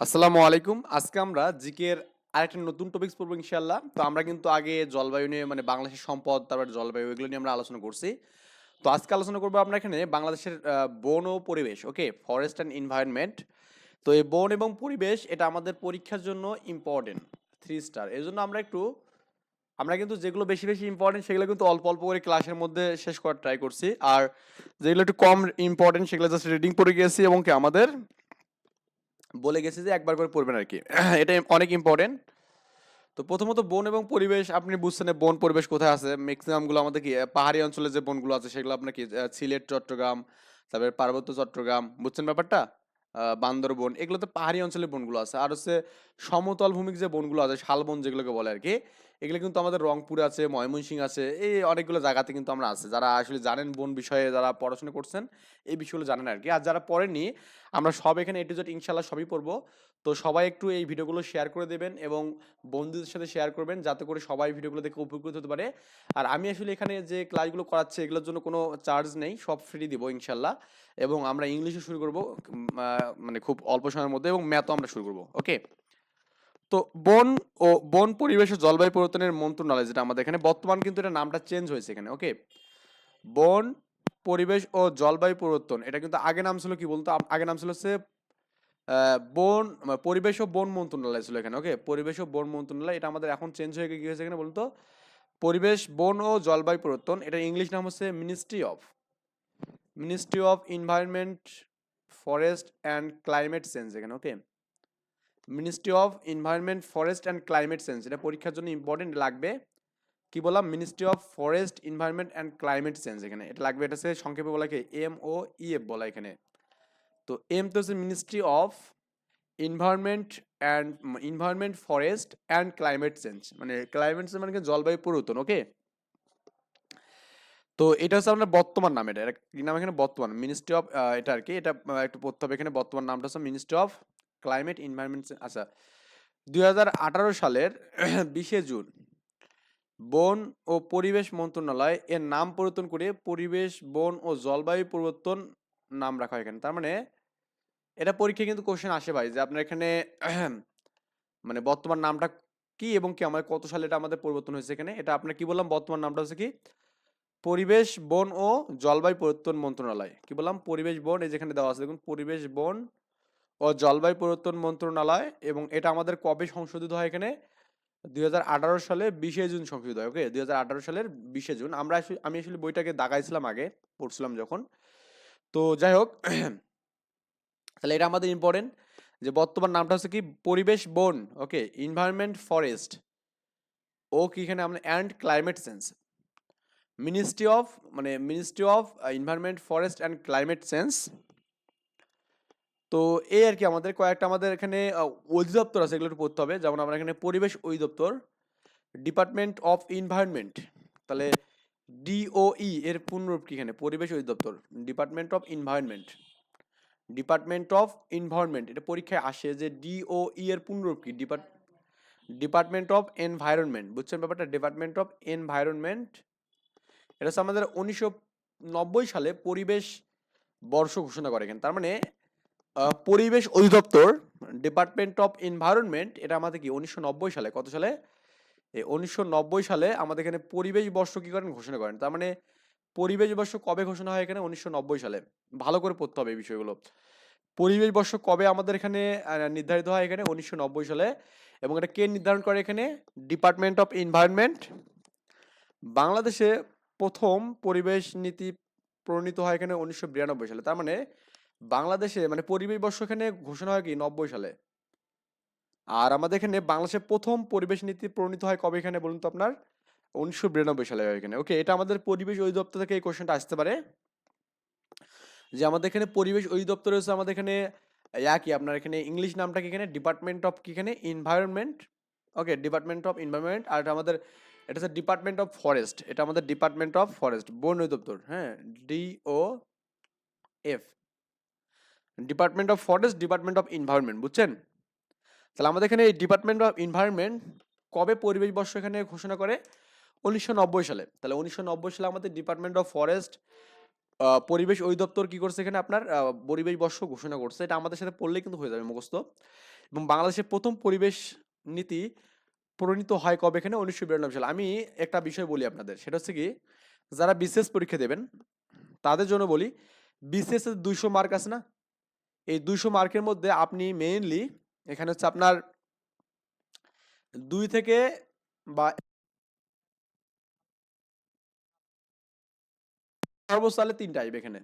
আসসালামু আলাইকুম। আজকে আমরা জিকের আরেকটা নতুন টপিকস পড়ব ইনশাল্লাহ তো আমরা কিন্তু আগে জলবায়ু নিয়ে মানে বাংলাদেশের সম্পদ, তারপর জলবায়ু, এগুলো নিয়ে আমরা আলোচনা করছি। তো আজকে আলোচনা করব আমরা এখানে বাংলাদেশের বন ও পরিবেশ, ওকে? ফরেস্ট অ্যান্ড এনভায়রনমেন্ট তো এই বন এবং পরিবেশ, এটা আমাদের পরীক্ষার জন্য ইম্পর্টেন্ট থ্রি স্টার এই জন্য আমরা একটু, আমরা কিন্তু যেগুলো বেশি বেশি ইম্পর্টেন্ট সেগুলো কিন্তু অল্প অল্প করে ক্লাসের মধ্যে শেষ করার ট্রাই করছি। আর যেগুলো একটু কম ইম্পর্টেন্ট সেগুলো জাস্ট রিডিং পড়ে গিয়েছি এবং কি আমাদের বলে গেছে যে একবার করে পড়বেন আর কি এটা অনেক ইম্পর্টেন্ট তো প্রথমত বন এবং পরিবেশ, আপনি বুঝছেন বন পরিবেশ কোথায় আছে? ম্যাক্সিমামগুলো আমাদের কি পাহাড়ি অঞ্চলে যে বনগুলো আছে, সেগুলো আপনার কি সিলেট, চট্টগ্রাম, তারপরে পার্বত্য চট্টগ্রাম, বুঝছেন ব্যাপারটা? বান্দরবন এগুলো তো পাহাড়ি অঞ্চলের বনগুলো আছে। আর হচ্ছে সমতল ভূমিক যে বনগুলো আছে, শালবন যেগুলোকে বলে আর কি এগুলো কিন্তু আমাদের রংপুরে আছে, ময়মনসিংহ আছে, এই অনেকগুলো জায়গাতে কিন্তু আমরা আছে। যারা আসলে জানেন বন বিষয়ে, যারা পড়াশোনা করছেন, এই বিষয়গুলো জানেন আর কি আর যারা পড়েনি আমরা সব এখানে এ টু ইনশাল্লাহ সবই পড়ব। তো সবাই একটু এই ভিডিওগুলো শেয়ার করে দেবেন এবং বন্ধুদের সাথে শেয়ার করবেন, যাতে করে সবাই ভিডিওগুলো দেখে উপকৃত হতে পারে। আর আমি আসলে এখানে যে ক্লাসগুলো করাচ্ছি, এগুলোর জন্য কোনো চার্জ নেই, সব ফ্রি দিব ইনশাল্লাহ এবং আমরা ইংলিশও শুরু করব মানে খুব অল্প সময়ের মধ্যে এবং ম্যাথও আমরা শুরু করব ওকে তো বন ও বন পরিবেশ ও জলবায়ু পরিবর্তনের মন্ত্রণালয় যেটা আমাদের এখানে, বর্তমান কিন্তু এটা নামটা চেঞ্জ হয়েছে এখানে ওকে বন পরিবেশ ও জলবায়ু পরিবর্তন, এটা কিন্তু আগে নাম ছিল কি বলতো? আগে নাম ছিল হচ্ছে বন, পরিবেশ ও বন মন্ত্রণালয় ছিল এখানে ওকে পরিবেশ ও বন মন্ত্রণালয়, এটা আমাদের এখন চেঞ্জ হয়ে গিয়ে- গিয়েছে এখানে বলতো? পরিবেশ, বন ও জলবায়ু পরিবর্তন, এটা ইংলিশ নাম হচ্ছে ministry of ministry of environment forest and climate change এখানে okay ministry of environment forest and climate change এটা পরীক্ষার জন্য ইম্পর্টেন্ট লাগবে। কি বললাম? Ministry of forest environment and climate change এখানে। এটা লাগবে, এটা হচ্ছে সংক্ষেপে বলা কি? এম ও ইএফ বলা এখানে। তো এম তো হচ্ছে ministry of environment and environment forest and climate change মানে ক্লাইমেট চেঞ্জ মানে জলবায়ু পরিবর্তন ওকে তো এটা হচ্ছে আপনার বর্তমান নাম এটা। কি নাম এখানে? বর্তমান। মিনিস্ট্রি অফ এটা আর কি। এটা একটু পড়তে হবে। এখানে বর্তমান নামটা হচ্ছে মিনিস্ট্রি অফ ক্লাইমেট এনভায়রনমেন্ট আচ্ছা দুই হাজার আঠারো সালের বিশে জুন, বন ও পরিবেশ মন্ত্রণালয় এর নাম পরিবর্তন করে পরিবেশ, বন ও জলবায়ু পরিবর্তন নাম রাখা হয় এখানে। তার মানে এটা পরীক্ষায় কিন্তু কোশ্চেন আসে ভাই, যে আপনার এখানে মানে বর্তমান নামটা কি এবং কি, আমাদের কত সালে এটা আমাদের পরিবর্তন হয়েছে এখানে? এটা আপনার কি বললাম? বর্তমান নামটা হচ্ছে কি? পরিবেশ, বন ও জলবায়ু পরিবর্তন মন্ত্রণালয়। কি বললাম? পরিবেশ, বন এই যেখানে দেওয়া আছে, দেখুন, পরিবেশ, বন ও জলবায়ু পরিবর্তন মন্ত্রণালয় এবং এটা আমাদের কবে সংশোধিত হয় এখানে? দুই হাজার আঠারো সালে বিশে জুন সংশোধিত হয়, ওকে? দুই সালের বিশে জুন। আমরা আমি আসলে বইটাকে দাগাইছিলাম আগে, পড়ছিলাম যখন। তো যাই হোক, তাহলে এটা আমাদের ইম্পর্টেন্ট যে বর্তমান নামটা হচ্ছে কি? পরিবেশ বন, ওকে? এনভায়রনমেন্ট ফরেস্ট ও কি এখানে আমরা and climate change ministry of মানে ministry of environment forest and climate change তো এই আর কি আমাদের কয়েকটা আমাদের এখানে অধিদপ্তর আছে এগুলো একটু পড়তে হবে। যেমন আমরা এখানে পরিবেশ অধিদপ্তর, ডিপার্টমেন্ট অফ এনভায়রনমেন্ট। তাহলে ডিওই এর পূর্ণরূপ কি এখানে? পরিবেশ অধিদপ্তর, department of environment. Department of environment, এটা পরীক্ষায় আসে যে ডিওই এর পূর্ণরূপ কি? Depart, department of environment. বুঝছেন ব্যাপারটা? ডিপার্টমেন্ট অফ এনভায়রনমেন্ট, এটা হচ্ছে আমাদের উনিশশো নব্বই সালে পরিবেশ বর্ষ ঘোষণা করে এখানে। তার মানে পরিবেশ অধিদপ্তর ডিপার্টমেন্ট অফ এনভায়রনমেন্ট এটা আমাদের কি, উনিশশো নব্বই সালে, কত সালে? উনিশশো সালে আমাদের এখানে পরিবেশ বর্ষ কি করেন? ঘোষণা করেন। তার মানে পরিবেশ বর্ষ কবে ঘোষণা হয় এখানে? উনিশশো নব্বই সালে। ভালো করে পড়তে হবে এই বিষয়গুলো। পরিবেশ বর্ষ কবে আমাদের এখানে নির্ধারিত হয় এখানে? উনিশশো নব্বই সালে। এবং এটা কে নির্ধারণ করে এখানে? ডিপার্টমেন্ট অফ এনভায়রনমেন্ট বাংলাদেশে প্রথম পরিবেশ নীতি প্রণীত হয় এখানে উনিশশো বিরানব্বই সালে। তার মানে বাংলাদেশে মানে পরিবেশ বর্ষ এখানে ঘোষণা হয় কি নব্বই সালে? আর আমাদের এখানে বাংলাদেশে প্রথম পরিবেশ নীতি প্রণীত হয় কবে এখানে বলুন তো আপনার? উনিশশো বিরানব্বই সালে হয় এখানে। ওকে, এটা আমাদের পরিবেশ অধিদপ্তর থেকে এই কোশ্চেনটা আসতে পারে। যে আমাদের এখানে পরিবেশ অধিদপ্তর রয়েছে আমাদের এখানে কি আপনার এখানে ইংলিশ নামটা কি এখানে? ডিপার্টমেন্ট অফ কি এখানে? Environment okay department of environment আর এটা আমাদের, এটা হচ্ছে ডিপার্টমেন্ট অফ ফরেস্ট এটা আমাদের ডিপার্টমেন্ট অফ ফরেস্ট বন অধিদপ্তর। হ্যাঁ D O F department of forest department of environment বুঝছেন? তাহলে আমাদের এখানে এই ডিপার্টমেন্ট অফ এনভায়রনমেন্ট কবে পরিবেশ বর্ষ এখানে ঘোষণা করে? উনিশশো নব্বই সালে। তাহলে উনিশশো নব্বই সালে আমাদের ডিপার্টমেন্ট অফ ফরেস্ট পরিবেশ অধিদপ্তর কি করছে এখানে আপনার? পরিবেশ বর্ষ ঘোষণা করছে। এটা আমাদের সাথে পড়লেই কিন্তু হয়ে যাবে মুখস্থ। এবং বাংলাদেশের প্রথম পরিবেশ নীতি প্রণীত হয় কবে এখানে? উনিশশো বিরানব্বই সালে। আমি একটা বিষয় বলি আপনাদের। সেটা হচ্ছে কি, যারা বিশেষ পরীক্ষা দেবেন, তাদের জন্য বলি এর দুইশো মার্ক আছে না? এই দুইশো মার্কের মধ্যে আপনি মেইনলি এখানে হচ্ছে আপনার দুই থেকে বা সর্বোচ্চ সালে তিনটা আসবে এখানে।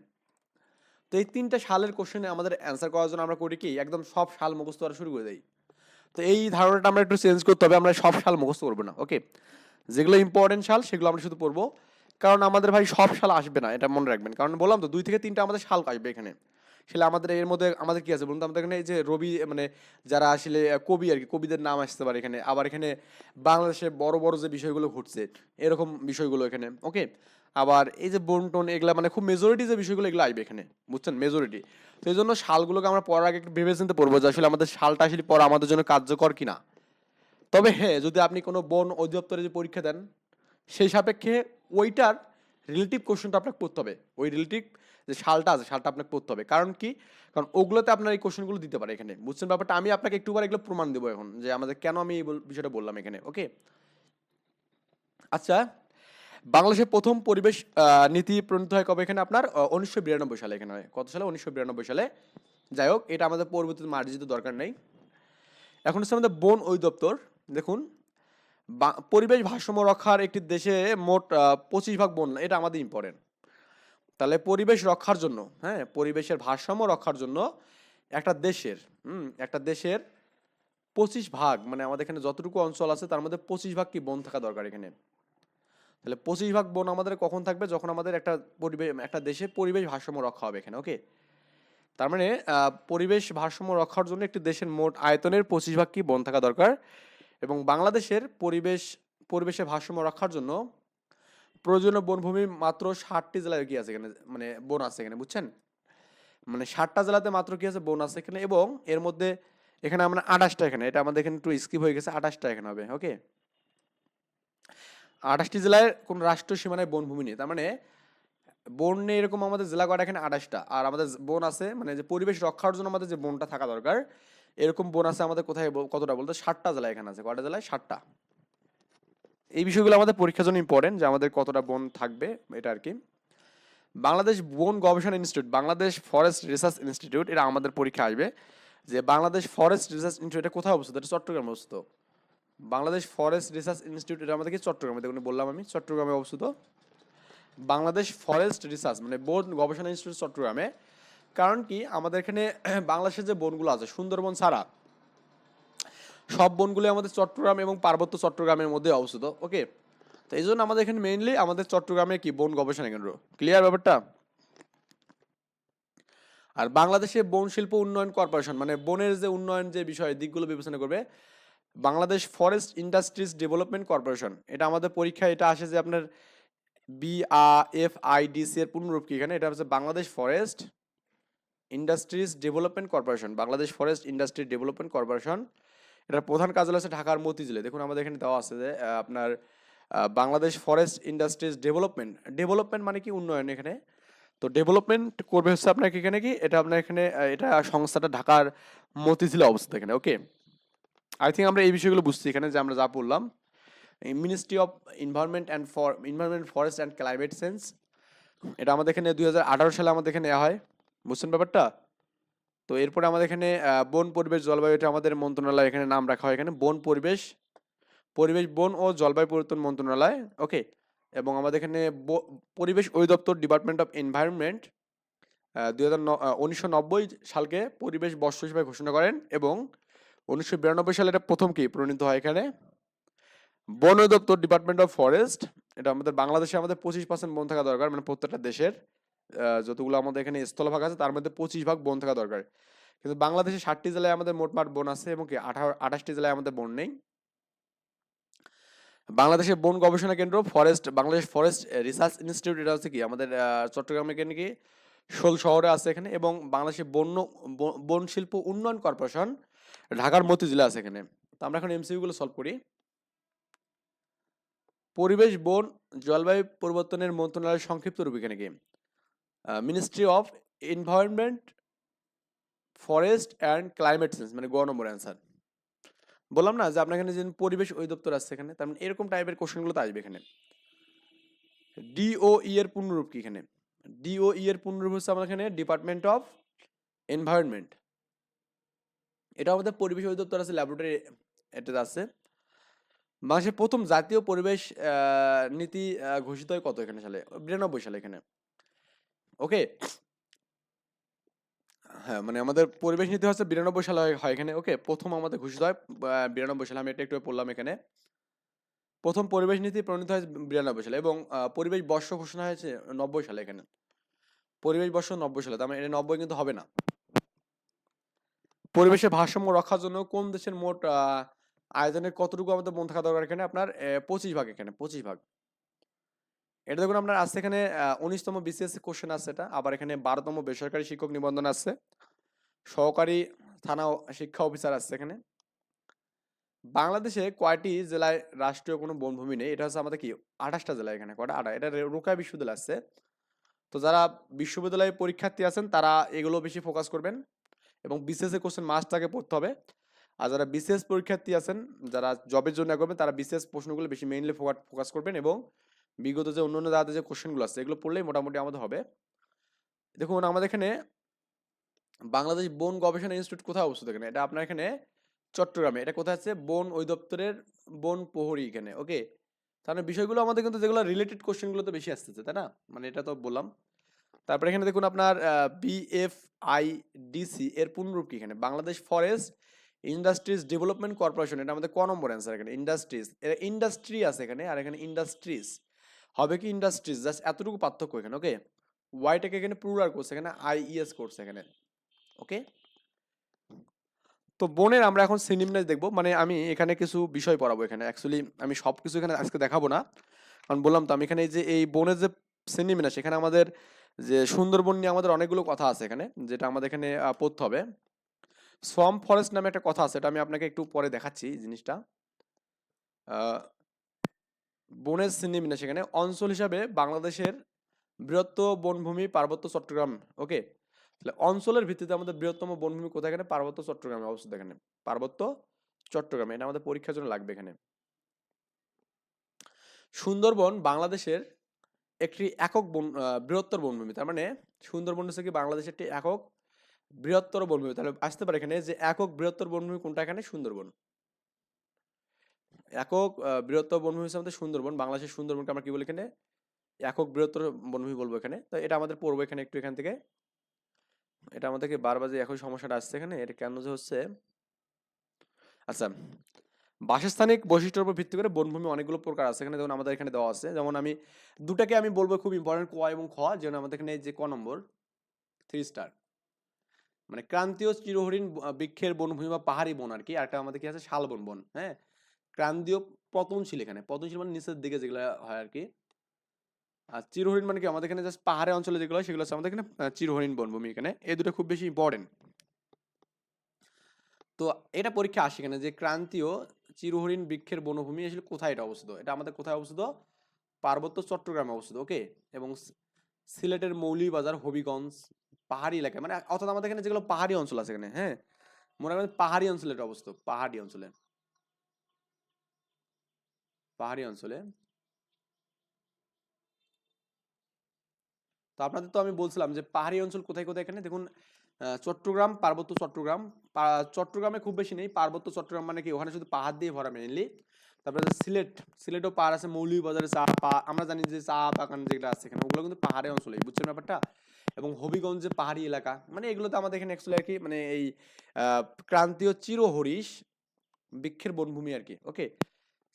তো এই তিনটা সালের কোশ্চেনে আমাদের অ্যান্সার করার জন্য আমরা করি কি, একদম সব সাল মুখস্থ করা শুরু করে দেই। তো এই ধারণাটা আমরা একটু চেঞ্জ করতে হবে, আমরা সব সাল মুখস্থ করব না ওকে যেগুলো ইম্পর্টেন্ট সাল, সেগুলো আমরা শুধু পড়ব। কারণ আমাদের ভাই সব সাল আসবে না, এটা মনে রাখবেন। কারণ বললাম তো, দুই থেকে তিনটা আমাদের সাল আসবে এখানে। সেটা আমাদের এর মধ্যে, আমাদের কি আছে বলুন তো? আমাদের এখানে যে রবি মানে যারা আসলে কবি আর কি, কবিদের নাম আসতে পারে এখানে। আবার এখানে বাংলাদেশে বড় বড় যে বিষয়গুলো ঘটছে, এরকম বিষয়গুলো এখানে, ওকে? আবার এই যে বন্টন এগুলা মানে খুব মেজরিটি যে বিষয়গুলো এগুলো আসবে এখানে, বুঝছেন? মেজরিটি তো এই জন্য শালগুলোকে আমরা পড়ার আগে একটু ভেবে চিন্তে পড়ব যে আসলে আমাদের শালটা আসলে পড়া আমাদের জন্য কার্যকর কিনা। তবে হ্যাঁ যদি আপনি কোনো বন অধিদপ্তরে যে পরীক্ষা দেন, সেই সাপেক্ষে ওইটার রিলেটিভ কোশ্চেনটা আপনাকে করতে হবে। ওই রিলেটিভ যে শালটা আছে শালটা আপনাকে পড়তে হবে। কারণ কি? কারণ ওগুলোতে আপনার এই কোশ্চেনগুলো দিতে পারে এখানে। বুঝছেন ব্যাপারটা? আমি আপনাকে একটুবার এগুলো প্রমাণ দেবো এখন যে আমাদের কেন আমি এই বিষয়টা বললাম এখানে, ওকে? আচ্ছা বাংলাদেশের প্রথম পরিবেশ নীতি প্রণীত হয় কবে এখানে আপনার? উনিশশো বিরানব্বই সালে এখানে হয়। কত সালে? উনিশশো বিরানব্বই সালে। যাই হোক, এটা আমাদের পরবর্তীতে মার্জিত দরকার নেই। এখন হচ্ছে আমাদের বন অধিদপ্তর। দেখুন পরিবেশ ভারসাম্য রক্ষার একটি দেশে মোট পঁচিশ ভাগ বন, এটা আমাদের ইম্পর্টেন্ট তাহলে পরিবেশ রক্ষার জন্য হ্যাঁ পরিবেশের ভারসাম্য রক্ষার জন্য একটা দেশের, হুম, একটা দেশের পঁচিশ ভাগ মানে আমাদের এখানে যতটুকু অঞ্চল আছে তার মধ্যে পঁচিশ ভাগ কি বন থাকা দরকার এখানে? তাহলে পঁচিশ ভাগ বন আমাদের কখন থাকবে? যখন আমাদের একটা পরিবেশ একটা দেশে পরিবেশ ভারসাম্য রক্ষা হবে এখানে ওকে তার মানে পরিবেশ ভারসাম্য রক্ষার জন্য একটি দেশের মোট আয়তনের পঁচিশ ভাগ কি বন থাকা দরকার? এবং বাংলাদেশের পরিবেশ, পরিবেশের ভারসাম্য রক্ষার জন্য প্রয়োজনীয় বনভূমি মাত্র ষাটটি জেলায় কি আছে এখানে মানে বন আছে এখানে, বুঝছেন? মানে ষাটটা জেলাতে মাত্র কি আছে বন আছে এখানে এবং এর মধ্যে এখানে আমরা আঠাশটা এখানে, এটা আমাদের এখানে একটু স্কিপ হয়ে গেছে, আঠাশটা এখানে হবে ওকে আঠাশটি জেলায় কোন রাষ্ট্র সীমানায় বনভূমি নেই, তার মানে বন নেই এরকম আমাদের জেলা কয়টা, এখানে আঠাশটা। আর আমাদের বন আছে মানে যে পরিবেশ রক্ষার জন্য আমাদের যে বনটা থাকা দরকার, এরকম বন আছে আমাদের কোথায় কতটা বলতে? ষাটটা জেলা এখানে আছে, কয়টা জেলায়? ষাটটা এই বিষয়গুলো আমাদের পরীক্ষার জন্য ইম্পর্টেন্ট যে আমাদের কতটা বন থাকবে, এটা আর কি বাংলাদেশ বন গবেষণা institute, Bangladesh forest research institute, এটা আমাদের পরীক্ষা আসবে। যে বাংলাদেশ ফরেস্ট রিসার্চ ইনস্টিটিউট, এটা কোথায় অবস্থিত? এটা চট্টগ্রামে অবস্থিত। বাংলাদেশ ফরেস্ট রিসার্চ ইনস্টিটিউট, এটা আমাদেরকে চট্টগ্রামে, দেখুন বললাম আমি, চট্টগ্রামে অবস্থিত। বাংলাদেশ ফরেস্ট রিসার্চ মানে বন গবেষণা ইনস্টিটিউট চট্টগ্রামে। কারণ কি? আমাদের এখানে বাংলাদেশের যে বনগুলো আছে, সুন্দরবন ছাড়া সব বনগুলো আমাদের চট্টগ্রাম এবং পার্বত্য চট্টগ্রামের মধ্যে অবস্থিত ওকে তো এই জন্য আমাদের এখানে মেইনলি আমাদের চট্টগ্রামে কি বন গবেষণা কেন্দ্র। ক্লিয়ার ব্যাপারটা? আর বাংলাদেশে বন শিল্প উন্নয়ন কর্পোরেশন মানে বনের যে উন্নয়ন যে বিষয় দিকগুলো বিবেচনা করবে, Bangladesh forest industries development corporation, এটা আমাদের পরীক্ষায় এটা আসে যে আপনার বি আ এফ আই ডি সি এর পূর্ণরূপ কি এখানে? এটা হচ্ছে Bangladesh forest industries development corporation, Bangladesh forest industry development corporation এটার প্রধান কার্যালয় আছে ঢাকার মতিঝিলে। দেখুন আমাদের এখানে দেওয়া আছে যে আপনার Bangladesh forest industries development. Development মানে কি উন্নয়ন এখানে? তো ডেভেলপমেন্ট করবে হচ্ছে আপনাকে এখানে কি? এটা আপনার এখানে এটা সংস্থাটা ঢাকার মতিঝিলে অবস্থিত এখানে ওকে আই থিঙ্ক আমরা এই বিষয়গুলো বুঝছি এখানে যে আমরা যা পড়লাম ministry of environment and for environment forest and climate change এটা আমাদের এখানে দুই হাজার আঠারো সালে আমাদের এখানে নেওয়া হয়। বুঝছেন ব্যাপারটা? তো এরপরে আমাদের এখানে বন, পরিবেশ, জলবায়ু এটা আমাদের মন্ত্রণালয় এখানে নাম রাখা হয় এখানে। বন, পরিবেশ পরিবেশ, বন ও জলবায়ু পরিবর্তন মন্ত্রণালয়, ওকে? এবং আমাদের এখানে পরিবেশ অধিদপ্তর, ডিপার্টমেন্ট অফ এনভায়রনমেন্ট দুই হাজার নব্বই সালকে পরিবেশ বর্ষ হিসেবে ঘোষণা করেন এবং উনিশশো বিরানব্বই সালে এটা প্রথম কি প্রণীত হয় এখানে? বন অধিদপ্তর, ডিপার্টমেন্ট অফ ফরেস্ট, এটা আমাদের বাংলাদেশে আমাদের পঁচিশ পার্সেন্ট বন থাকা দরকার মানে প্রত্যেকটা দেশের। যতগুলো আমাদের এখানে স্থলভাগ আছে, তার মধ্যে পঁচিশ ভাগ বন থাকা দরকার। কিন্তু বাংলাদেশে ষাটটি জেলায় আমাদের মোটমাট বন আছে এবং কি আঠারো, আঠাশটি জেলায় আমাদের বন নেই। বাংলাদেশের বন গবেষণা কেন্দ্র forest, Bangladesh forest research institute, এটা হচ্ছে কি আমাদের চট্টগ্রামে এখানে কি, শোল শহরে আছে এখানে এবং বাংলাদেশের বন্য বন শিল্প উন্নয়ন কর্পোরেশন ঢাকার মতিঝিলে আছে এখানে। তো আমরা এখন এমসিইউ গুলো সলভ করি। পরিবেশ, বন, জলবায়ু পরিবর্তনের মন্ত্রণালয়ের সংক্ষিপ্ত রূপ এখানে কি? Ministry of environment forest and climate change মানে গ নম্বর অ্যান্সার বললাম না যে আপনার এখানে যে পরিবেশ অধিদপ্তর আছে এখানে তার মানে এরকম টাইপের কোশ্চেনগুলো তো আসবে এখানে। ডিওই এর পূর্ণরূপ কি এখানে? ডিওই এর পূর্ণরূপ হচ্ছে আমাদের এখানে ডিপার্টমেন্ট অফ এনভায়রনমেন্ট এটা আমাদের পরিবেশ অধিদপ্তর আছে ল্যাবরেটরি এটাতে আছে। বাংলাদেশের প্রথম জাতীয় পরিবেশ নীতি ঘোষিত হয় কত এখানে সালে? বিরানব্বই সালে এখানে। ওকে হ্যাঁ মানে আমাদের পরিবেশ নীতি হচ্ছে বিরানব্বই সালে হয়- এখানে, ওকে, প্রথম আমাদের ঘোষিত হয় বিরানব্বই সালে, আমি এটা একটু পড়লাম এখানে। প্রথম পরিবেশ নীতি প্রণীত হয় বিরানব্বই সালে এবং পরিবেশ বর্ষ ঘোষণা হয়েছে নব্বই সালে এখানে। পরিবেশ বর্ষ নব্বই সালে, তার মানে এটা নব্বই কিন্তু হবে না। পরিবেশের ভারসাম্য রক্ষার জন্য কোন দেশের মোট আয়তনের কতটুকু আমাদের বন থাকা দরকার এখানে? আপনার পঁচিশ ভাগ এখানে, পঁচিশ ভাগ। এটা দেখুন, আপনার আছে এখানে উনিশতম বিসিএস কোশ্চেন আছে এটা। আবার এখানে বারোতম বেসরকারি শিক্ষক নিবন্ধন আছে। সহকারী থানা শিক্ষা অফিসার আছে এখানে। বাংলাদেশে কয়টি জেলায় রাষ্ট্রীয় কোনো বনভূমি নেই? এটা হচ্ছে আমাদের কি, আঠাশটা জেলা এখানে, কয়টা? আটা এটা রোকা বিশ্ববিদ্যালয় আছে। তো যারা বিশ্ববিদ্যালয়ে পরীক্ষার্থী আছেন, তারা এগুলো বেশি ফোকাস করবেন এবং বিসিএস এর কোশ্চেন মাস্ট আগে পড়তে হবে। আর যারা বিসিএস পরীক্ষার্থী আছেন, যারা জবের জন্য করবেন তারা বিসিএস প্রশ্নগুলো বেশি মেইনলি ফোকাস করবেন এবং বিগত যে অন্যান্য দাদা যে কোশ্চেনগুলো আছে, এগুলো পড়লেই মোটামুটি আমাদের হবে। দেখুন, আমাদের এখানে বাংলাদেশ বন গবেষণা ইনস্টিটিউট কোথায় অবস্থিত এখানে? এটা আপনার এখানে চট্টগ্রামে। এটা কোথায় আছে বন অধিদপ্তরের বন প্রহরী এখানে, ওকে? তাহলে বিষয়গুলো আমাদের কিন্তু যেগুলো রিলেটেড কোশ্চেনগুলো তো বেশি আসতেছে, তাই না? মানে এটা তো বললাম। তারপরে এখানে দেখুন আপনার বিএফআইডিসি এর পূর্ণরূপ কি এখানে? Bangladesh forest industries development corporation, এটা আমাদের ক নম্বর অ্যান্সার এখানে ইন্ডাস্ট্রিজ এটা ইন্ডাস্ট্রি আছে এখানে, আর এখানে ইন্ডাস্ট্রিজ হবে কি ইন্ডাস্ট্রিজ জাস্ট এতটুকু পার্থক্য এখানে ওকে ওয়াইটাকে এখানে প্লুরাল করছে, এখানে আইইএস করছে এখানে ওকে তো বনের আমরা এখন সিনিমনেস দেখব। মানে আমি এখানে কিছু বিষয় পড়াবো এখানে। অ্যাকচুয়ালি আমি সব কিছু এখানে আজকে দেখাবো না। কারণ বললাম তো, আমি এখানে যে, এই বনের যে সিনিমিনা সেখানে আমাদের যে সুন্দরবন নিয়ে আমাদের অনেকগুলো কথা আছে এখানে, যেটা আমাদের এখানে পড়তে হবে। সোয়াম ফরেস্ট নামে একটা কথা আছে, এটা আমি আপনাকে একটু পরে দেখাচ্ছি জিনিসটা। বনের সিনিমিনা সেখানে অঞ্চল হিসাবে বাংলাদেশের বৃহত্তম বনভূমি পার্বত্য চট্টগ্রাম ওকে তাহলে অঞ্চলের ভিত্তিতে আমাদের বৃহত্তম বনভূমি কোথায় এখানে? পার্বত্য চট্টগ্রামে অবস্থিত এখানে। পার্বত্য চট্টগ্রামে, এটা আমাদের পরীক্ষার জন্য লাগবে এখানে। সুন্দরবন বাংলাদেশের একটি একক বন বৃহত্তর বনভূমি। তার মানে সুন্দরবন হচ্ছে কি বাংলাদেশের একটি একক বৃহত্তর বনভূমি। তাহলে আসতে পারে এখানে যে একক বৃহত্তর বনভূমি কোনটা এখানে? সুন্দরবন। একক বৃহত্তর বনভূমি হচ্ছে আমাদের সুন্দরবন। বাংলাদেশের সুন্দরবনকে আমরা কি বলি এখানে? একক বৃহত্তর বনভূমি বলব এখানে। তো এটা আমাদের পড়ব এখানে একটু এখান থেকে। এটা আমাদেরকে বারবার যে একই সমস্যাটা আসছে এখানে। এটা কেন যে হচ্ছে আচ্ছা বাসস্থানিক বৈশিষ্ট্যের উপর ভিত্তি করে বনভূমি অনেকগুলো প্রকার আছে এখানে। যেমন আমাদের এখানে দেওয়া আছে। যেমন আমি দুটাকে আমি বলব খুব ইম্পর্টেন্ট ক এবং খ। যেমন আমাদের এখানে যে ক নম্বর থ্রি স্টার মানে ক্রান্তীয় চিরহরিণ বৃক্ষের বনভূমি বা পাহাড়ি বন আর কি। একটা আমাদের কি আছে? শালবন বন। হ্যাঁ? ক্রান্তীয় পতনশীল এখানে। পতনশীল মানে নিচের দিকে যেগুলো হয় আর কি আর চিরহরিণ মানে কি? আমাদের এখানে জাস্ট পাহাড়ি অঞ্চলে যেগুলো হয়, সেগুলো হচ্ছে আমাদের এখানে চিরহরিণ বনভূমি এখানে। এই দুটো খুব বেশি ইম্পর্টেন্ট তো এটা পরীক্ষা আসে এখানে যে ক্রান্তীয় চিরহরিণ বৃক্ষের বনভূমি আসলে কোথায় এটা অবস্থিত? এটা আমাদের কোথায় অবস্থিত? পার্বত্য চট্টগ্রামে অবস্থিত ওকে এবং সিলেটের মৌলভীবাজার হবিগঞ্জ, পাহাড়ি এলাকায়। মানে অর্থাৎ আমাদের এখানে যেগুলো পাহাড়ি অঞ্চল আছে এখানে হ্যাঁ? মনে করেন পাহাড়ি অঞ্চলে এটা অবস্থিত, পাহাড়ি অঞ্চলে। পাহাড়ি অঞ্চলে। তো আপনাদের তো আমি বলছিলাম যে পাহাড়ি অঞ্চল কোথায় কোথায় এখানে? দেখুন চট্টগ্রাম, পার্বত্য চট্টগ্রাম। চট্টগ্রামে খুব বেশি নেই, পার্বত্য চট্টগ্রাম মানে কি? ওখানে শুধু পাহাড় দিয়ে ভরা মেনলি তারপরে সিলেট। সিলেটও পাহাড় আছে, মৌলভীবাজারে চা, পা, আমরা জানি যে চা বাগান যেগুলো আছে এখানে, ওগুলো কিন্তু পাহাড়ি অঞ্চলে, বুঝছেন ব্যাপারটা? এবং হবিগঞ্জে পাহাড়ি এলাকা মানে এগুলো তো আমাদের এখানে অ্যাকচুয়ালি আর কি মানে এই ক্রান্তীয় চিরহরিশ বৃক্ষের বনভূমি আর কি ওকে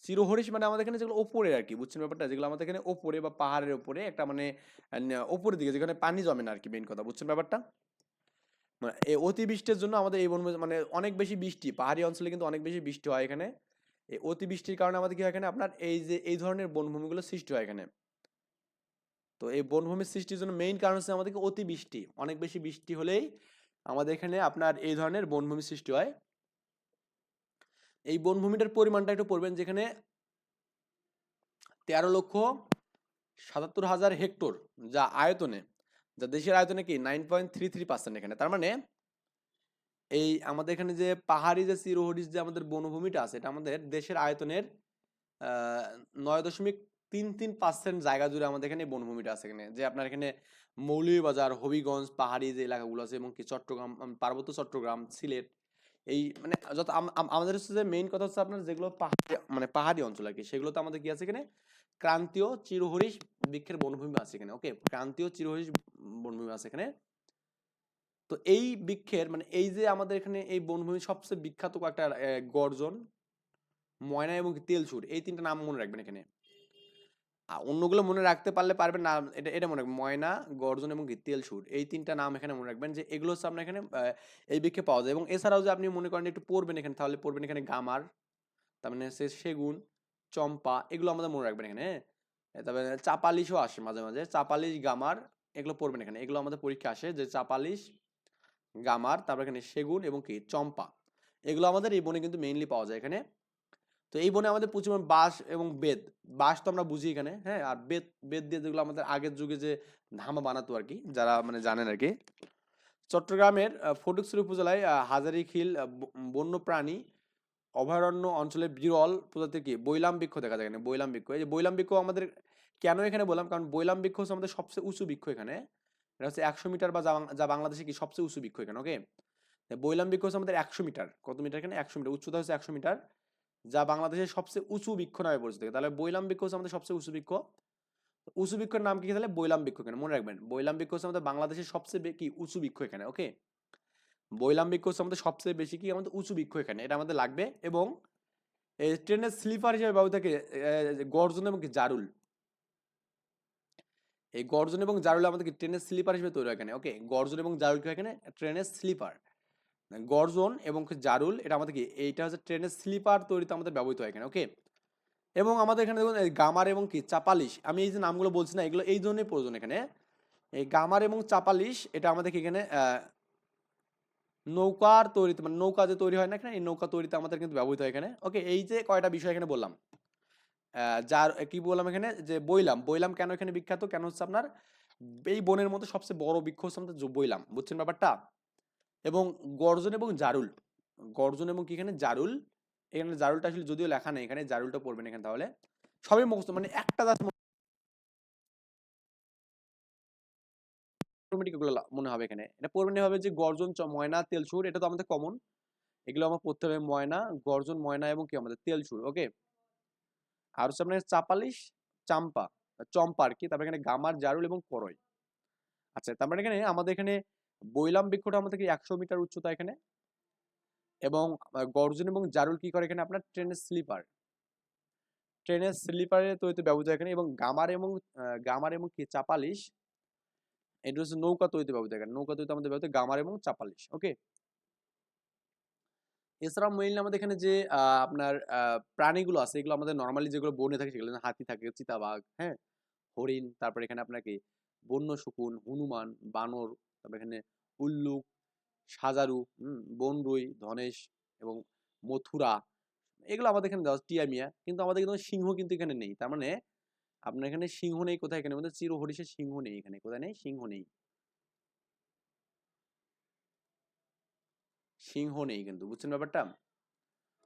চিরহরিশ মানে আমাদের এখানে যেগুলো ওপরে আর কি, বুঝছেন ব্যাপারটা? যেগুলো আমাদের এখানে ওপরে বা পাহাড়ের ওপরে একটা মানে ওপরের দিকে, যেখানে পানি জমে না আর কি মেইন কথা, বুঝছেন ব্যাপারটা? মানে এই অতিবৃষ্টির জন্য আমাদের এই বনভূমি মানে অনেক বেশি বৃষ্টি, পাহাড়ি অঞ্চলে কিন্তু অনেক বেশি বৃষ্টি হয় এখানে। এই অতিবৃষ্টির কারণে আমাদের কি হয় এখানে? আপনার এই যে, এই ধরনের বনভূমিগুলো সৃষ্টি হয় এখানে। তো এই বনভূমির সৃষ্টির জন্য মেইন কারণ হচ্ছে আমাদেরকে অতিবৃষ্টি। অনেক বেশি বৃষ্টি হলেই আমাদের এখানে আপনার এই ধরনের বনভূমি সৃষ্টি হয়। এই বনভূমিটার পরিমাণটা একটু পড়বেন যেখানে তেরো লক্ষ সাতাত্তর হাজার হেক্টর যা আয়তনে, যা দেশের আয়তনে কি nine point three three percent এখানে। তার মানে এই আমাদের এখানে যে পাহাড়ি যে চিরহরিৎ যে আমাদের বনভূমিটা আছে, এটা আমাদের দেশের আয়তনের নয় দশমিক তিন তিন পার্সেন্ট জায়গা জুড়ে আমাদের এখানে বনভূমিটা আছে এখানে। যে আপনার এখানে মৌলভীবাজার, হবিগঞ্জ পাহাড়ি যে এলাকাগুলো আছে, এবং কি চট্টগ্রাম পার্বত্য চট্টগ্রাম, সিলেট এই মানে যত আম- আম- আমাদের হচ্ছে যে মেইন কথা হচ্ছে আপনার যেগুলো পাহাড়ি মানে পাহাড়ি অঞ্চল আর কি, সেগুলোতে আমাদের কি আছে এখানে? ক্রান্তীয় চিরহরিৎ বৃক্ষের বনভূমি আছে এখানে ওকে ক্রান্তীয় চিরহরিৎ বনভূমি আছে এখানে। তো এই বৃক্ষের মানে এই যে আমাদের এখানে এই বনভূমি সবচেয়ে বিখ্যাত কয়েকটা গর্জন, ময়না এবং কি তেলসুর এই তিনটা নাম মনে রাখবেন এখানে। অন্যগুলো মনে রাখতে পারলে পারবেন না, এটা এটা মনে রাখবেন। ময়না, গর্জন এবং কি তেলসুর এই তিনটা নাম এখানে মনে রাখবেন যে, এগুলো হচ্ছে আপনার এখানে এই বৃক্ষে পাওয়া যায়। এবং এছাড়াও যে আপনি মনে করেন একটু পড়বেন এখানে, তাহলে পড়বেন এখানে গামার, তার মানে হচ্ছে সেগুন, চম্পা, এগুলো আমাদের মনে রাখবেন এখানে হ্যাঁ? তারপরে চাপালিশও আসে মাঝে মাঝে। চাপালিশ, গামার, এগুলো পড়বেন এখানে, এগুলো আমাদের পরীক্ষা আসে যে চাপালিশ, গামার, তারপর এখানে সেগুন এবং কি? চম্পা, এগুলো আমাদের এই বনে কিন্তু মেইনলি পাওয়া যায় এখানে। তো এই বনে আমাদের প্রচুর বাঁশ এবং বেদ বাঁশ তো আমরা বুঝি এখানে হ্যাঁ? আর বেদ বেদ দিয়ে যেগুলো আমাদের আগের যুগে যে ধামা বানাতো আর কি যারা মানে জানেন আর কি চট্টগ্রামের ফটিকছড়ি উপজেলায় হাজারীখিল বন্যপ্রাণী অভয়ারণ্য অঞ্চলে বিরল প্রজাতির কি? বৈলাম বৃক্ষ দেখা যায় এখানে, বৈলাম বৃক্ষ। এই যে বৈলাম বৃক্ষ আমাদের কেন এখানে বললাম? কারণ বৈলাম বৃক্ষ হচ্ছে আমাদের সবচেয়ে উঁচু বৃক্ষ এখানে। এটা হচ্ছে একশো মিটার বা যা বাংলাদেশে কি সবচেয়ে উঁচু বৃক্ষ এখানে ওকে বৈলাম বৃক্ষ হচ্ছে আমাদের একশো মিটার। কত মিটার এখানে? একশো মিটার। উচ্চতা হচ্ছে একশো মিটার। যা বাংলাদেশের সবচেয়ে উঁচু বৃক্ষ নামে পরিচিত। তাহলে বৈলাম বৃক্ষ হচ্ছে আমাদের সবচেয়ে উঁচু বৃক্ষ। উঁচু বৃক্ষের নাম কি তাহলে? বৈলাম বৃক্ষ এখানে, মনে রাখবেন। বৈলাম বৃক্ষ হচ্ছে আমাদের বাংলাদেশের সবচেয়ে কি, উঁচু বৃক্ষ এখানে, ওকে? বৈলাম বৃক্ষ হচ্ছে আমাদের সবচেয়ে বেশি কি? আমাদের উঁচু বৃক্ষ এখানে, এটা আমাদের লাগবে। এবং ট্রেনের স্লিপার হিসেবে ব্যবহৃত থাকে গর্জন এবং জারুল। এই গর্জন এবং জারুল আমাদের ট্রেনের স্লিপার হিসেবে তৈরি হয় এখানে, ওকে? গর্জন এবং জারুল কি এখানে? ট্রেনের স্লিপার। গর্জন এবং জারুল, এটা আমাদের কি? এইটা হচ্ছে ট্রেনের স্লিপার তৈরিতে আমাদের ব্যবহৃত হয় এখানে ওকে এবং আমাদের এখানে দেখুন গামার এবং কি? চাপালিশ। আমি এই যে নামগুলো বলছি না, এগুলো এই জন্যই প্রয়োজন এখানে। এই গামার এবং চাপালিশ, এটা আমাদের এখানে নৌকার তৈরিতে মানে নৌকা যে তৈরি হয় না এখানে, এই নৌকা তৈরিতে আমাদের কিন্তু ব্যবহৃত হয় এখানে। ওকে এই যে কয়টা বিষয় এখানে বললাম। যার কি বললাম এখানে? যে বইলাম বইলাম কেন এখানে বিখ্যাত? কেন হচ্ছে আপনার? এই বনের মধ্যে সবচেয়ে বড় বৃক্ষ হচ্ছে আমাদের বইলাম বুঝছেন ব্যাপারটা? এবং গর্জন এবং জারুল। গর্জন এবং কি এখানে? জারুল। এখানে জারুলটা আসলে যদিও লেখা নেই, এখানে জারুলটা পড়বেন এখানে তাহলে। সবই মুখস্থ মানে একটা দাস মনে হবে এখানে। এটা পড়বেন হবে যে গর্জন ময়না তেলসুর এটা তো আমাদের কমন এগুলো আমার পড়তে হবে ময়না, গর্জন, ময়না এবং কি আমাদের? তেলসুর ওকে আর হচ্ছে আপনার চাপালিশ, চাম্পা চম্পা আর কি? তারপরে এখানে গামার, জারুল এবং করই আচ্ছা তারপরে এখানে আমাদের এখানে বৈলাম বৃক্ষটা আমাদের একশো মিটার উচ্চতা এখানে। এবং গর্জন এবং জারুল কি করে এখানে আপনার? ট্রেনের স্লিপার। ট্রেনের স্লিপারে তৈরিতে ব্যবহৃত এখানে এবং গামার এবং গামার এবং কি? চাপালিশ। এটা হচ্ছে নৌকা তৈরিতে ব্যবহৃত এখানে। নৌকা তৈরিতে আমাদের ব্যবহৃত গামার এবং চাপালিশ, ওকে? এছাড়াও মেইনলি আমাদের এখানে যে আপনার প্রাণীগুলো আছে, এগুলো আমাদের নর্মালি যেগুলো বনে থাকে সেগুলো হাতি থাকে, চিতাবাঘ হ্যাঁ? হরিণ, তারপরে এখানে আপনার কি? বন্য শকুন, হনুমান, বানর তারপরে এখানে উল্লুক সাজারু বনরুই, ধনেশ এবং মথুরা। এগুলো আমাদের এখানে দেওয়া টিয়া মিয়া। কিন্তু আমাদের কিন্তু সিংহ কিন্তু এখানে নেই। তার মানে আপনার এখানে সিংহ নেই কোথায়? এখানে আমাদের চিরহরিষের সিংহ নেই এখানে। কোথায় নেই? সিংহ নেই। সিংহ নেই কিন্তু। বুঝছেন ব্যাপারটা?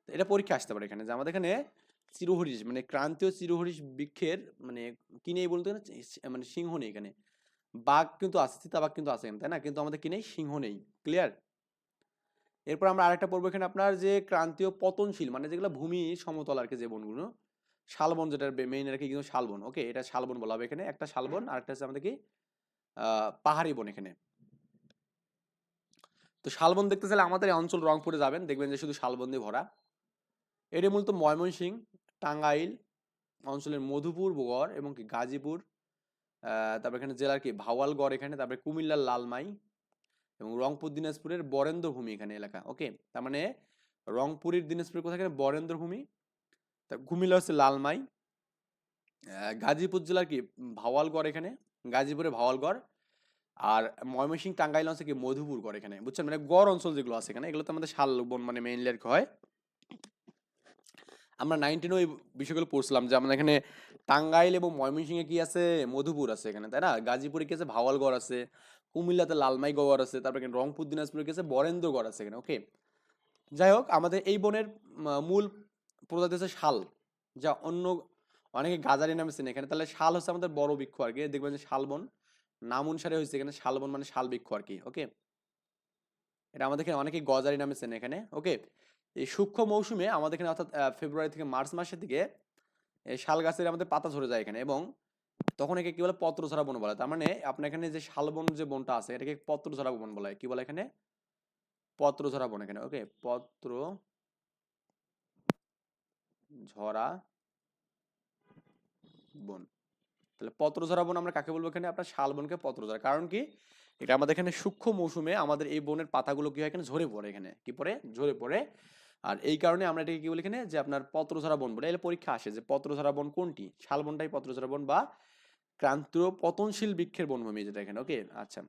এটা পরীক্ষা আসতে পারে এখানে যে আমাদের এখানে চিরহরিষ মানে ক্রান্তীয় চিরহরিষ বৃক্ষের মানে কি নেই বলতে মানে সিংহ নেই এখানে। বাঘ কিন্তু আছে, চিতাবাঘ কিন্তু আছে, তাই না? কিন্তু আমাদের কি নেই? সিংহ নেই ক্লিয়ার এরপর আমরা আরেকটা পড়ব এখানে আপনার যে ক্রান্তীয় পতনশীল মানে যেগুলো ভূমি সমতল আর কি যে বনগুলো, শালবন যেটা মেইন আর কি কিন্তু শালবন ওকে এটা শালবন বলা হবে এখানে, একটা শালবন আর একটা হচ্ছে আমাদের কি? পাহাড়ি বন এখানে। তো শালবন দেখতে চাইলে আমাদের এই অঞ্চল রংপুরে যাবেন, দেখবেন যে শুধু শালবন দিয়ে ভরা। এটি মূলত ময়মনসিংহ, টাঙ্গাইল, অঞ্চলের মধুপুর গড় এবং কি গাজীপুর তারপর এখানে জেলার কি? ভাওয়ালগড় এখানে, তারপরে কুমিল্লার লালমাই এবং রংপুর, দিনাজপুরের বরেন্দ্র ভূমি এখানে এলাকা, ওকে? তার মানে রংপুরের, দিনাজপুরের কোথায় এখানে? বরেন্দ্র ভূমি তা কুমিল্লা হচ্ছে লালমাই। গাজীপুর জেলার কি? ভাওয়ালগড় এখানে, গাজীপুরে ভাওয়ালগড়। আর ময়মনসিংহ টাঙ্গাইল অঞ্চল কি? মধুপুর গড় এখানে, বুঝছেন? মানে গড় অঞ্চল যেগুলো আছে এখানে এগুলোতে আমাদের শাল বন মানে মেইনলি আর কি হয়। আমরা নাইনটিনও এই বিষয়গুলো পড়ছিলাম যে আমাদের এখানে টাঙ্গাইল এবং ময়মনসিংহে কি আছে? মধুপুর আছে এখানে, তাই না? গাজীপুরে কি আছে? ভাওয়ালগড় আছে, কুমিল্লাতে লালমাই গড় আছে, তারপর রংপুর, দিনাজপুরে গেছে বরেন্দ্রগড় আছে এখানে ওকে যাই হোক, আমাদের এই বনের মূল প্রজাতি হচ্ছে শাল, যা অন্য অনেকে গাজারি নামে চেনে। এখানে তাহলে শাল হচ্ছে আমাদের বড় বৃক্ষ আর কি। দেখবেন যে শালবন নাম অনুসারে হয়েছে এখানে শালবন মানে শাল বৃক্ষ আর কি ওকে এটা আমাদের এখানে অনেকে গজারি নামে চেনে এখানে ওকে এই সূক্ষ্ম মৌসুমে আমাদের এখানে অর্থাৎ ফেব্রুয়ারি থেকে মার্চ মাসের দিকে শাল গাছের আমাদের পাতা ঝরে যায় এখানে এবং তখন একে কি বলে? পত্রঝরা বন বলা। তার মানে আপনার এখানে যে শালবন যে বনটা আছে, এটাকে পত্রঝরা বন বলা। কি বলে এখানে? পত্রঝরা বন এখানে। ওকে, পত্র ঝরা বন। তাহলে পত্রঝরা বন আমরা কাকে বলব এখানে? আপনার শালবনকে পত্রঝরা। কারণ কি? এটা আমাদের এখানে সূক্ষ্ম মৌসুমে আমাদের এই বনের পাতাগুলো কি হয়? এখানে ঝরে পড়ে এখানে। কি পড়ে? ঝরে পড়ে। আর এই কারণে আমরা এটাকে কি বলি এখানে? যে আপনার পত্রঝরা বন বলে, এলে পরীক্ষা আসে যে পত্রঝরা বন কোনটি? শালবনটাই পত্রঝরা বন বা ক্রান্তীয় পতনশীল বৃক্ষের বনভূমি যেটা এখানে, ওকে? আচ্ছা।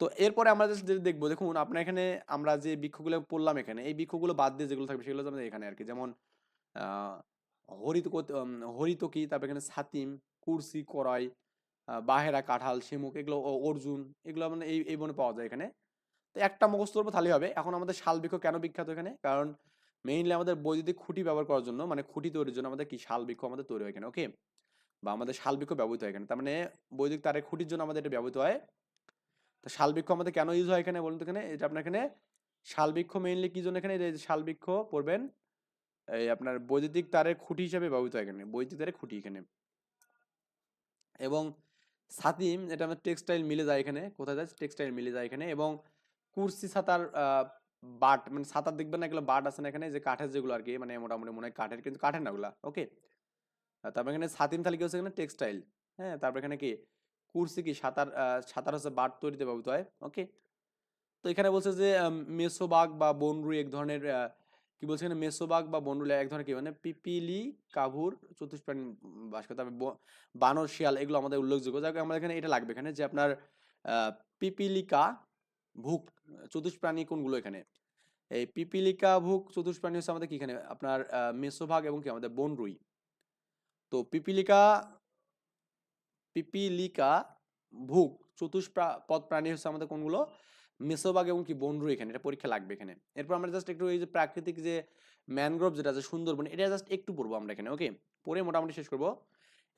তো এরপরে আমরা যেটা দেখব, দেখুন আপনার এখানে আমরা যে বৃক্ষগুলো পড়লাম এখানে, এই বৃক্ষগুলো বাদ দিয়ে যেগুলো থাকবে সেগুলো আমাদের এখানে আর কি যেমন হরিত হরিতকি, তারপর এখানে ছাতিম কুরসি করাই বাহেরা, কাঁঠাল, শিমুক, এগুলো অর্জুন, এগুলো মানে এই এই বনে পাওয়া যায় এখানে। তো একটা মুখস্থ করব তাহলেই হবে। এখন আমাদের শাল বৃক্ষ কেন বিখ্যাত এখানে? কারণ মেইনলি আমাদের বৈদ্যুতিক খুঁটি ব্যবহার করার জন্য মানে খুঁটি তৈরির জন্য আমাদের কি শাল বৃক্ষ আমাদের তৈরি হয় এখানে ওকে বা আমাদের শাল বৃক্ষ ব্যবহৃত হয় এখানে। তার মানে বৈদ্যুতিক তারের খুঁটির জন্য আমাদের এটা ব্যবহৃত হয়। তো শাল বৃক্ষ আমাদের কেন ইউজ হয় এখানে বলুন তো এখানে? এটা আপনার এখানে শাল বৃক্ষ মেইনলি কি জন্য এখানে? শাল বৃক্ষ পড়বেন, এই আপনার বৈদ্যুতিক তারের খুঁটি হিসেবে ব্যবহৃত হয় এখানে, বৈদ্যুতিক তারের খুঁটি এখানে। এবং ছাতিম এটা আমাদের টেক্সটাইল মিলে যায় এখানে, কোথায় যায়? টেক্সটাইল মিলে যায় এখানে। এবং কুরসি ছাতার বাট মানে ছাতার দেখবেন না এগুলো বাট আছে না এখানে যে কাঠের যেগুলো আর কি মানে মোটামুটি মনে হয় কাঠের কিন্তু কাঠের না ওগুলা ওকে? তারপর এখানে ছাতিম থালি কি হচ্ছে এখানে? টেক্সটাইল হ্যাঁ? তারপর এখানে কি? কুরসি কি? সাঁতার সাঁতার হচ্ছে বাট তৈরিতে ব্যবহৃত হয় ওকে? তো এখানে বলছে যে মেসোবাগ বা বনরুই এক ধরনের কি বলছে এখানে? মেসোবাগ বা বনরুই এক ধরনের কি মানে পিপিলি কাভুর চতুষ্প্রাণী উম, বাস করে তারপরে বানর শিয়াল এগুলো আমাদের উল্লেখযোগ্য। যাক আমাদের এখানে এটা লাগবে এখানে যে আপনার পিপিলিকা ভুক চতুষ্প্রাণী কোনগুলো এখানে? এই পিপিলিকা ভুক চতুষ্প্রাণী হচ্ছে আমাদের কি এখানে আপনার মেসোভাগ এবং কি আমাদের বনরুই তো পিপিলিকা পিপিলিকা ভুক চতুষ্প্রা পদ প্রাণী হচ্ছে আমাদের কোনগুলো? মেসোবাগ এবং কি বনরু এখানে, এটা পরীক্ষা লাগবে এখানে। এরপর আমরা জাস্ট একটু এই যে প্রাকৃতিক যে ম্যানগ্রোভ যেটা আছে, সুন্দরবন, এটা জাস্ট একটু পড়ব আমরা এখানে ওকে পরে মোটামুটি শেষ করব।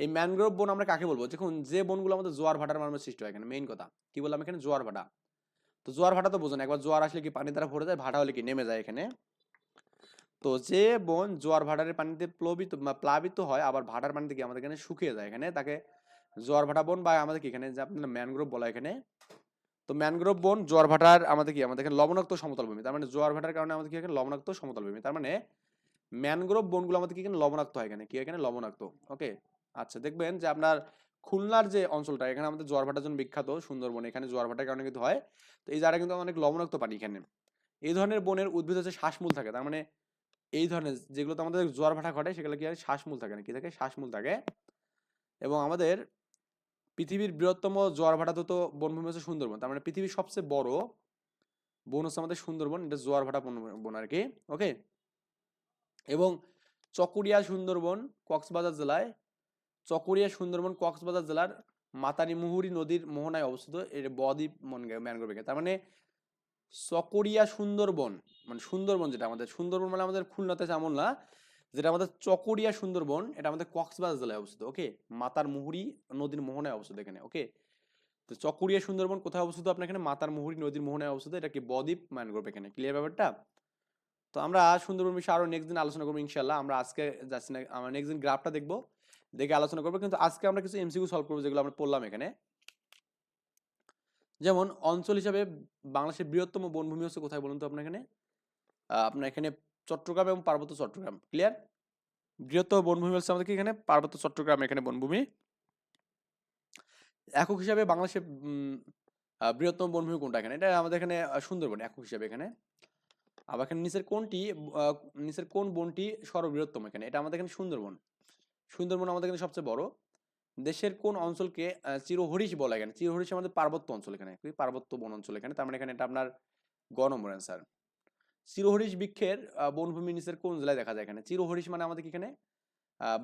এই ম্যানগ্রোভ বন আমরা কাকে বলব? দেখুন, যে বনগুলো আমাদের জোয়ার ভাটার মাধ্যমে সৃষ্টি হয় এখানে মেইন কথা। কি বললাম এখানে? জোয়ার ভাটা। তো জোয়ার ভাটা তো বোঝেন, একবার জোয়ার আসলে কি পানি দ্বারা ভরে যায়, ভাটা হলে কি নেমে যায় এখানে? তো যে বন জোয়ার ভাটার পানিতে প্লবিত প্লাবিত হয়, আবার ভাটার পানিতে কি আমাদের এখানে শুকিয়ে যায় এখানে, তাকে জোয়ার ভাটা বন বা আমাদের কি এখানে যে আপনার ম্যানগ্রোভ বলা এখানে, তো ম্যানগ্রোভ বন জোয়ার ভাটার আমাদের কি, আমাদের এখানে লবণাক্ত সমতল ভূমি, তার মানে জোয়ার ভাটার কারণে আমাদের কি এখানে লবণাক্ত সমতল ভূমি, তার মানে ম্যানগ্রোভ বনগুলো আমাদের কি এখানে লবণাক্ত হয় এখানে, কি এখানে লবণাক্ত ওকে আচ্ছা দেখবেন যে আপনার খুলনার যে অঞ্চলটা, এখানে আমাদের জোয়ার ভাটার জন্য বিখ্যাত সুন্দরবন, এখানে জোয়ার ভাটার কারণে কিন্তু হয়। তো এই জায়গাটা কিন্তু অনেক লবণাক্ত পানি এখানে। এই ধরনের বনের উদ্ভিদ হচ্ছে শ্বাসমূল থাকে। তার মানে এই ধরনের যেগুলোতে আমাদের জোয়ার ভাটা ঘটে, সেগুলো কি হয়? শ্বাসমূল থাকে না। কি থাকে? শ্বাসমূল থাকে। এবং আমাদের পৃথিবীর বৃহত্তম জোয়ার ভাটা তো বনভূমি হচ্ছে সুন্দরবন। তার মানে পৃথিবীর সবচেয়ে বড় বন হচ্ছে আমাদের সুন্দরবন। এটা জোয়ার ভাটা বন বন আর কি। ওকে এবং চকরিয়া সুন্দরবন, কক্সবাজার জেলায় চকরিয়া সুন্দরবন কক্সবাজার জেলার মাতারিমুহুরী নদীর মোহনায় অবস্থিত। এর বদ্বীপ ম্যানগ্রোভ। তার মানে চকরিয়া সুন্দরবন মানে সুন্দরবন যেটা আমাদের, সুন্দরবন মানে আমাদের খুলনাতে যেমন না, যেটা আমাদের চকরিয়া সুন্দরবন, এটা আমাদের কক্সবাজার জেলায় অবস্থিত, ওকে? মাতার মুহুরি নদীর মোহনায় অবস্থিত এখানে, ওকে? তো চকরিয়া সুন্দরবন কোথায় অবস্থিত আপনার এখানে? মাতার মুহুরী নদীর মোহনায় অবস্থিত, এটা কি বদ্বীপ, ম্যানগ্রোভ এখানে ক্লিয়ার ব্যাপারটা? তো আমরা সুন্দরবন বিষয়ে আরও নেক্সট দিন আলোচনা করব ইনশাল্লাহ আমরা আজকে যাচ্ছি না, আমরা নেক্সট দিন গ্রাফটা দেখব। দেখে আলোচনা করব। কিন্তু আজকে আমরা কিছু এমসিকিউ সলভ করব, যেগুলো আমরা পড়লাম এখানে। যেমন অঞ্চল হিসাবে বাংলাদেশের বৃহত্তম বনভূমি হচ্ছে কোথায় বলুন তো আপনার এখানে? আপনার এখানে চট্টগ্রাম এবং পার্বত্য চট্টগ্রাম। ক্লিয়ার বৃহত্তম বনভূমি হচ্ছে আমাদের কি এখানে? পার্বত্য চট্টগ্রাম এখানে বনভূমি। একক হিসাবে বাংলাদেশের বৃহত্তম বনভূমি কোনটা এখানে? এটা আমাদের এখানে সুন্দরবন একক হিসাবে এখানে। আবার এখানে নিচের কোনটি নিচের কোন বনটি সর্ববৃহত্তম এখানে? এটা আমাদের এখানে সুন্দরবন। সুন্দরবন আমাদের এখানে সবচেয়ে বড়। দেশের কোন অঞ্চলকে চিরহরিশ বলা এখানে চিরহরিশ আমাদের পার্বত্য অঞ্চল এখানে পার্বত্য বন অঞ্চল এখানে। তার মানে এখানে এটা আপনার গ নম্বর অ্যান্সার চিরহরিশ বৃক্ষের বনভূমি নিচের কোন জেলায় দেখা যায় এখানে? চিরহরিশ মানে আমাদের এখানে?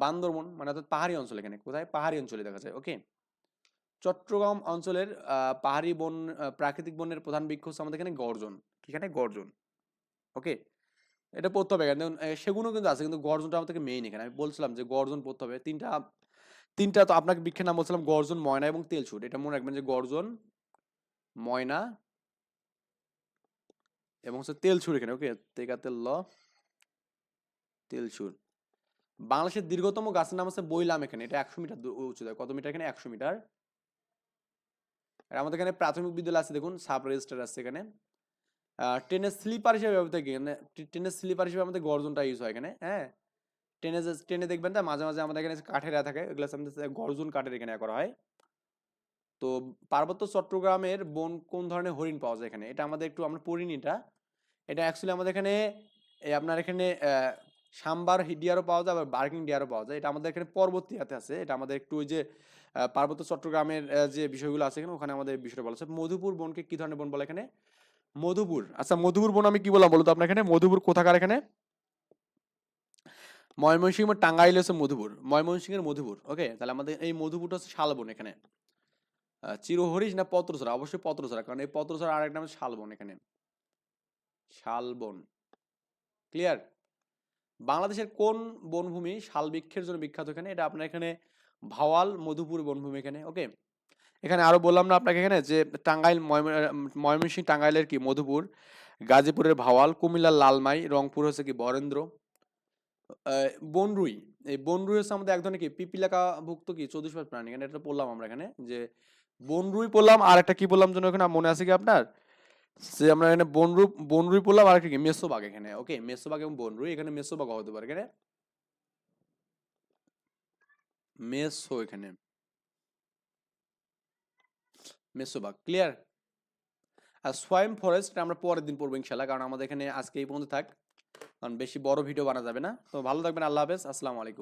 বান্দরবন মানে অর্থাৎ পাহাড়ি অঞ্চল এখানে। কোথায়? পাহাড়ি অঞ্চলে দেখা যায় ওকে চট্টগ্রাম অঞ্চলের পাহাড়ি বন প্রাকৃতিক বনের প্রধান বৃক্ষ হচ্ছে আমাদের এখানে গর্জন। এখানে? গর্জন ওকে এটা পড়তে হবে। দেখুন, সেগুনও কিন্তু আছে কিন্তু গর্জনটা আমাদের মেইন এখানে। আমি বলছিলাম যে গর্জন পড়তে হবে। তিনটা তিনটা তো আপনাকে বৃক্ষের নাম বলছিলাম গর্জন ময়না এবং তেলছুট এটা মনে রাখবেন যে গর্জন ময়না এবং হচ্ছে তেলছুট এখানে ওকে তেকা তেল ল তেলছুট বাংলাদেশের দীর্ঘতম গাছের নাম হচ্ছে বইলাম এখানে। এটা একশো মিটার দূর উচ্চতায় কত মিটার এখানে? একশো মিটার। আর আমাদের এখানে প্রাথমিক বিদ্যালয় আছে দেখুন সাব রেজিস্টার আছে এখানে। ট্রেনের স্লিপার হিসেবে ব্যবহৃত এখানে ট্রেনের স্লিপার হিসেবে আমাদের গর্জনটা ইউজ হয় এখানে হ্যাঁ? ট্রেনে ট্রেনে দেখবেন না, মাঝে মাঝে আমাদের এখানে কাঠের থাকে, এগুলো গর্জন কাঠের এখানে করা হয়। তো পার্বত্য চট্টগ্রামের বন কোন ধরনের হরিণ পাওয়া যায় এখানে? এটা আমাদের একটু আমরা পড়িনি এটা। এটা অ্যাকচুয়ালি আমাদের এখানে আপনার এখানে সাম্বার ডিয়ারও পাওয়া যায়, আবার বার্কিং ডিয়ারও পাওয়া যায়। এটা আমাদের এখানে পরবর্তী হাতে আছে। এটা আমাদের একটু ওই যে পার্বত্য চট্টগ্রামের যে বিষয়গুলো আছে এখানে, ওখানে আমাদের বিষয়টা বলা আছে মধুপুর বনকে কী ধরনের বন বলে এখানে? মধুপুর। আচ্ছা মধুপুর বন আমি কি বললাম বলতো আপনার এখানে? মধুপুর কোথাকার এখানে? ময়মনসিংহ টাঙ্গাইল হচ্ছে মধুপুর। ময়মনসিংহের মধুপুর ওকে তাহলে আমাদের এই মধুপুরটা হচ্ছে শালবন এখানে। চিরহরিশ না পত্রছড়া? অবশ্যই পত্রছড়া, কারণ এই পত্রছড়া আরেক নাম শালবন এখানে। শালবন। ক্লিয়ার বাংলাদেশের কোন বনভূমি শাল বৃক্ষের জন্য বিখ্যাত এখানে? এটা আপনার এখানে ভাওয়াল মধুপুর বনভূমি এখানে ওকে এখানে আরও বললাম না আপনাকে এখানে যে টাঙ্গাইল ময়মনসিংহ, টাঙ্গাইলের কি মধুপুর, গাজীপুরের ভাওয়াল, কুমিল্লার লালমাই, রংপুর হচ্ছে কি বরেন্দ্র বনরুই, এই বনরুই হচ্ছে আমাদের এক ধরনের কি পিপিলাকা ভুক্ত কি চৌদ্দশপাত প্রাণী, এখানে এটা পড়লাম আমরা এখানে, যে বনরুই পড়লাম, আর একটা কি বললাম যেন এখানে মনে আছে কি আপনার? যে আমরা এখানে বনরু বনরুই পড়লাম, আর একটা কি মেসোবাগ এখানে, ওকে, মেসোবাগ এবং বনরুই, এখানে মেসোবাগ হতে পারে, এখানে মেসো এখানে মেসোবাগ ক্লিয়ার আর সোয়াইম ফরেস্ট আমরা পরের দিন পড়ব ইনশাল্লাহ কারণ আমাদের এখানে আজকে এই পর্যন্ত থাক। কারণ বেশি বড় ভিডিও বানা যাবে না। তো ভালো থাকবেন, আল্লাহ হাফেজ, আসসালামু আলাইকুম।